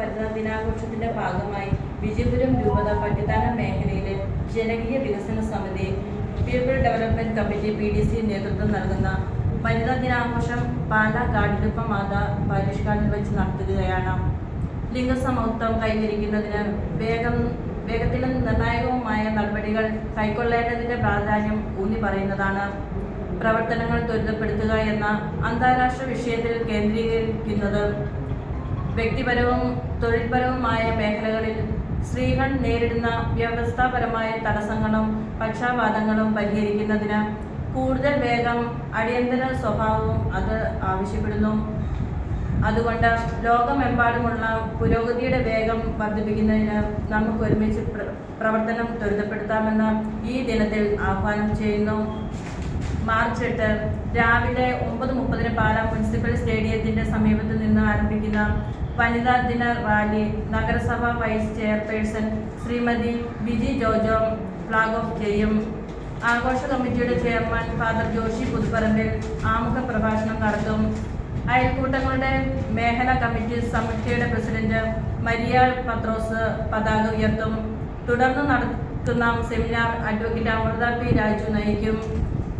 വനിതാ ദിനാഘോഷത്തിന്റെ ഭാഗമായി വിജയപുരം രൂപത പട്ടിത്താനം മേഖലയിലെ ജനകീയ വികസന സമിതി people development committee P D C നേതൃത്വം നൽകുന്ന വനിതാ ദിനാഘോഷം പാലാ കാടിടുപ്പ മാതാ പരിഷ്കാരം വെച്ച് നടത്തുകയാണ്. ലിംഗസമത്വം കൈവരിക്കുന്നതിന് വേഗം വേഗത്തിലും നിർണായകവുമായ നടപടികൾ കൈക്കൊള്ളേണ്ടതിന്റെ പ്രാധാന്യം ഊന്നി പറയുന്നതാണ്. പ്രവർത്തനങ്ങൾ ത്വരിതപ്പെടുത്തുക എന്ന അന്താരാഷ്ട്ര വിഷയത്തിൽ കേന്ദ്രീകരിക്കുന്നത് വ്യക്തിപരവും തൊഴിൽപരവുമായ മേഖലകളിൽ സ്ത്രീകൾ നേരിടുന്ന വ്യവസ്ഥാപരമായ തടസ്സങ്ങളും പക്ഷാപാതങ്ങളും പരിഹരിക്കുന്നതിന് കൂടുതൽ വേഗം അടിയന്തര സ്വഭാവവും അത് ആവശ്യപ്പെടുന്നു. അതുകൊണ്ട് ലോകമെമ്പാടുമുള്ള പുരോഗതിയുടെ വേഗം വർദ്ധിപ്പിക്കുന്നതിന് നമുക്ക് ഒരുമിച്ച് പ്രവർത്തനം ത്വരിതപ്പെടുത്താമെന്ന് ഈ ദിനത്തിൽ ആഹ്വാനം ചെയ്യുന്നു. മാർച്ച് എട്ട് രാവിലെ ഒമ്പത് മുപ്പതിന് പാലാ മുനിസിപ്പൽ സ്റ്റേഡിയത്തിന്റെ സമീപത്ത് നിന്ന് ആരംഭിക്കുന്ന വനിതാ ദിന റാലി നഗരസഭ vice chairperson Shrimati Biji Jojo flag off ചെയ്യും. ആഘോഷ കമ്മിറ്റിയുടെ ചെയർമാൻ ഫാദർ ജോഷി പുതുപ്പറമ്പിൽ ആമുഖ പ്രഭാഷണം നടത്തും. അയൽക്കൂട്ടങ്ങളുടെ മേഖല കമ്മിറ്റി സമിതിയുടെ പ്രസിഡന്റ് മരിയ പത്രോസ് പതാക ഉയർത്തും. തുടർന്ന് നടത്തുന്ന seminar advocate Amrutha P Raju നയിക്കും.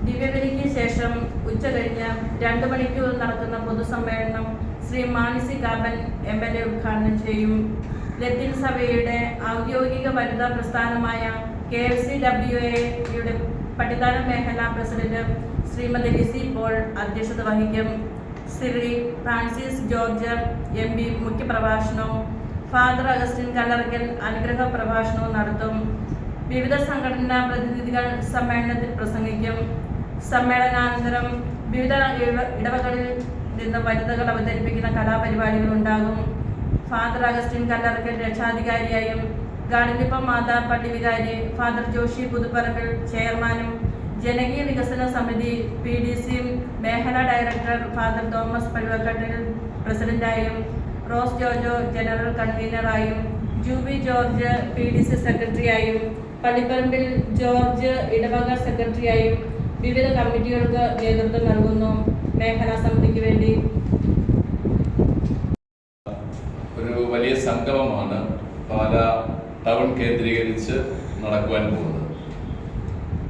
ദിവ്യബലിക്ക് ശേഷം ഉച്ച കഴിഞ്ഞ് രണ്ട് മണിക്കൂർ നടക്കുന്ന പൊതുസമ്മേളനം Shri Manasi Kappan M L A ഉദ്ഘാടനം ചെയ്യും. ലത്തീൻ സഭയുടെ ഔദ്യോഗിക വനിതാ പ്രസ്ഥാനമായ കെ എഫ് സി ഡബ്ല്യു എയുടെ പട്ടിദാന മേഖല പ്രസിഡന്റ് ശ്രീമതി ലിസി പോൾ അധ്യക്ഷത വഹിക്കും. Shri Francis George M P മുഖ്യപ്രഭാഷണവും ഫാദർ അഗസ്റ്റിൻ കല്ലറയ്ക്കൽ അനുഗ്രഹ പ്രഭാഷണവും നടത്തും. വിവിധ സംഘടനാ പ്രതിനിധികൾ സമ്മേളനത്തിൽ പ്രസംഗിക്കും. സമ്മേളനാനന്തരം വിവിധ ഇട- ഇടവകളിൽ നിന്ന് വനിതകൾ അവതരിപ്പിക്കുന്ന കലാപരിപാടികൾ ഉണ്ടാകും ഫാദർ അഗസ്റ്റിൻ കല്ലറക്കൽ രക്ഷാധികാരിയായും ഗാഡിലിപ്പം മാതാ പള്ളി വികാരി ഫാദർ ജോഷി പുതുപ്പറമ്പിൽ ചെയർമാനും ജനകീയ വികസന സമിതി പി ഡി സി മേഖലാ ഡയറക്ടർ ഫാദർ തോമസ് പഴുവക്കട്ടിൽ പ്രസിഡന്റായും rose Jojo general കൺവീനറായും Jubi George P D C സെക്രട്ടറിയായും Pallipparambil George ഇടവക സെക്രട്ടറിയായും വിവിധ കമ്മിറ്റികൾക്ക് നേതൃത്വം നൽകുന്നു. മേഖലാ സമിതിക്ക് വേണ്ടി. ഒരു വലിയ സംഗമമാണ് പാല ടൗൺ കേന്ദ്രീകരിച്ച് നടക്കുവാൻ പോകുന്നത്.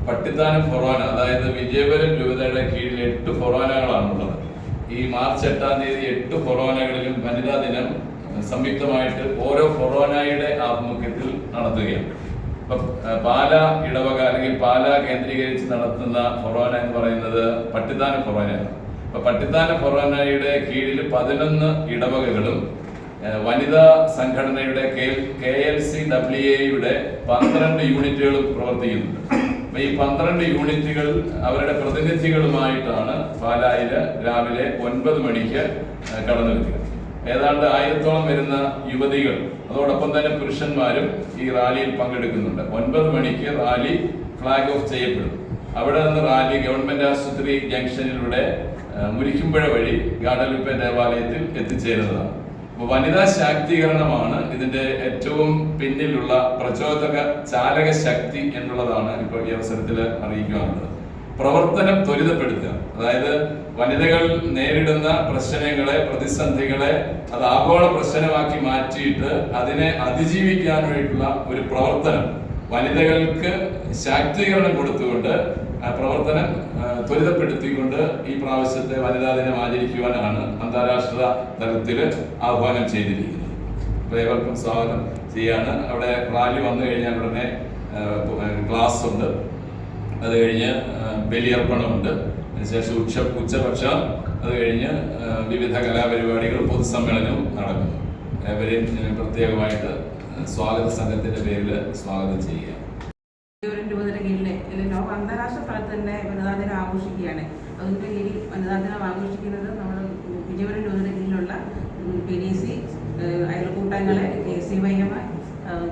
പട്ടിത്താനം ഫൊറോന അതായത് വിജയപുരം രൂപതയുടെ കീഴിൽ എട്ട് ഫൊറോനകളാണുള്ളത്. ഈ മാർച്ച് എട്ടാം തീയതി എട്ട് ഫൊറോനകളിലും വനിതാ ദിനം സംയുക്തമായിട്ട് ഓരോ ഫൊറോനയുടെ ആഭിമുഖ്യത്തിൽ നടത്തുകയാണ്. പാല ഇടവക അല്ലെങ്കിൽ പാല കേന്ദ്രീകരിച്ച് നടത്തുന്ന ഫൊറോന എന്ന് പറയുന്നത് പട്ടിത്താന ഫൊറോനയാണ് അപ്പൊ പട്ടിത്താന ഫൊറോനയുടെ കീഴിൽ പതിനൊന്ന് ഇടവകകളും വനിതാ സംഘടനയുടെ കെ എൽ സി ഡബ്ല്യു എയുടെ പന്ത്രണ്ട് യൂണിറ്റുകളും പ്രവർത്തിക്കുന്നുണ്ട്. അപ്പൊ ഈ പന്ത്രണ്ട് യൂണിറ്റുകൾ അവരുടെ പ്രതിനിധികളുമായിട്ടാണ് പാലായിൽ രാവിലെ ഒൻപത് മണിക്ക് കടന്നു വരിക ഏതാണ്ട് ആയിരത്തോളം വരുന്ന യുവതികൾ അതോടൊപ്പം തന്നെ പുരുഷന്മാരും ഈ റാലിയിൽ പങ്കെടുക്കുന്നുണ്ട്. ഒൻപത് മണിക്ക് റാലി ഫ്ലാഗ് ഓഫ് ചെയ്യപ്പെടും. അവിടെ നിന്ന് റാലി ഗവൺമെന്റ് ആശുപത്രി ജംഗ്ഷനിലൂടെ മുരിക്കുമ്പഴ വഴി ഗാഡലുപ്പ ദേവാലയത്തിൽ എത്തിച്ചേരുന്നതാണ്. അപ്പോൾ വനിതാ ശാക്തീകരണമാണ് ഇതിന്റെ ഏറ്റവും പിന്നിലുള്ള പ്രചോദക ചാലക ശക്തി എന്നുള്ളതാണ് ഇപ്പോൾ ഈ അവസരത്തിൽ അറിയിക്കാനുള്ളത്. പ്രവർത്തനം ത്വരിതപ്പെടുത്തുക. അതായത് വനിതകൾ നേരിടുന്ന പ്രശ്നങ്ങളെ പ്രതിസന്ധികളെ അത് ആഗോള പ്രശ്നമാക്കി മാറ്റിയിട്ട് അതിനെ അതിജീവിക്കാൻ അതിജീവിക്കാനായിട്ടുള്ള ഒരു പ്രവർത്തനം. വനിതകൾക്ക് ശാക്തീകരണം കൊടുത്തുകൊണ്ട് പ്രവർത്തനം ത്വരിതപ്പെടുത്തിക്കൊണ്ട് ഈ പ്രാവശ്യത്തെ വനിതാ ദിനം ആചരിക്കുവാനാണ് അന്താരാഷ്ട്ര തലത്തിൽ ആഹ്വാനം ചെയ്തിരിക്കുന്നത്. അപ്പോൾ ഏവർക്കും സ്വാഗതം. ചെയ്യാണ് അവിടെ റാലി വന്നു കഴിഞ്ഞാൽ ഉടനെ ക്ലാസ് ഉണ്ട് അത് കഴിഞ്ഞ് ബലിയർപ്പണമുണ്ട്. അതിനുശേഷം ഉച്ച ഉച്ചഭക്ഷണം അത് കഴിഞ്ഞ് വിവിധ കലാപരിപാടികൾ പൊതുസമ്മേളനവും നടക്കുന്നു. അവരെ പ്രത്യേകമായിട്ട് സ്വാഗത സംഘത്തിന്റെ പേരിൽ സ്വാഗതം ചെയ്യുക. ലോക അന്താരാഷ്ട്ര തലത്തിൽ തന്നെ വനിതാ ദിനം ആഘോഷിക്കുകയാണ്. അതിന്റെ കീഴിൽ വനിതാ ദിനം ആഘോഷിക്കുന്നത് നമ്മൾ വിജയപുരം രൂപതയുടെ കീഴിലുള്ള P D C അയൽക്കൂട്ടങ്ങളെ K C Y M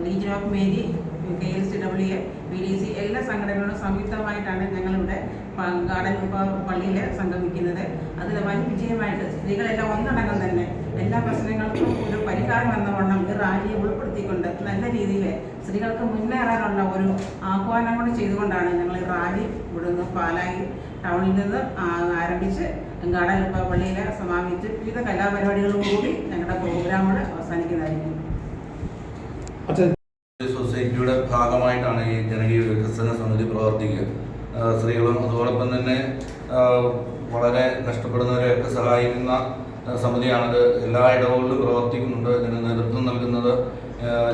Legion of Mary K S W A P D C എല്ലാ സംഘടനകളും സംയുക്തമായിട്ടാണ് ഞങ്ങളിവിടെ ഗാർഡൻ പള്ളിയിൽ സംഗമിക്കുന്നത് അതിൽ വൻ വിജയമായിട്ട് സ്ത്രീകളെല്ലാം ഒന്നടങ്കം തന്നെ എല്ലാ പ്രശ്നങ്ങൾക്കും ഒരു പരിഹാരം എന്ന വണ്ണം ഈ റാലിയെ ഉൾപ്പെടുത്തിക്കൊണ്ട് നല്ല രീതിയിൽ സ്ത്രീകൾക്ക് മുന്നേറാനുള്ള ഒരു ആഹ്വാനം കൂടി ചെയ്തുകൊണ്ടാണ് ഞങ്ങൾ ഈ റാലി ഇവിടുന്ന് പാലായി ടൗണിൽ നിന്ന് ആരംഭിച്ച് ഗാർഡൻ പള്ളിയിൽ സമാപിച്ച് വിവിധ കലാപരിപാടികളോടുകൂടി ഞങ്ങളുടെ പ്രോഗ്രാമുകൾ അവസാനിക്കുന്നതായിരിക്കും. പ്രവർത്തിക്കുക സ്ത്രീകളും അതോടൊപ്പം തന്നെ വളരെ കഷ്ടപ്പെടുന്നവരെയൊക്കെ സഹായിക്കുന്ന സമിതിയാണിത്. എല്ലാ ഇടവുകളിലും പ്രവർത്തിക്കുന്നുണ്ട്. ഇതിന് നേതൃത്വം നൽകുന്നത്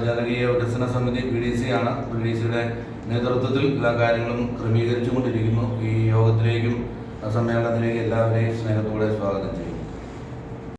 ജനകീയ വികസന സമിതി പി ഡി സി ആണ്. പി ഡി സിയുടെ നേതൃത്വത്തിൽ എല്ലാ കാര്യങ്ങളും ക്രമീകരിച്ചുകൊണ്ടിരിക്കുന്നു. ഈ യോഗത്തിലേക്കും സമ്മേളനത്തിലേക്കും എല്ലാവരെയും സ്നേഹത്തോടെ സ്വാഗതം ചെയ്യും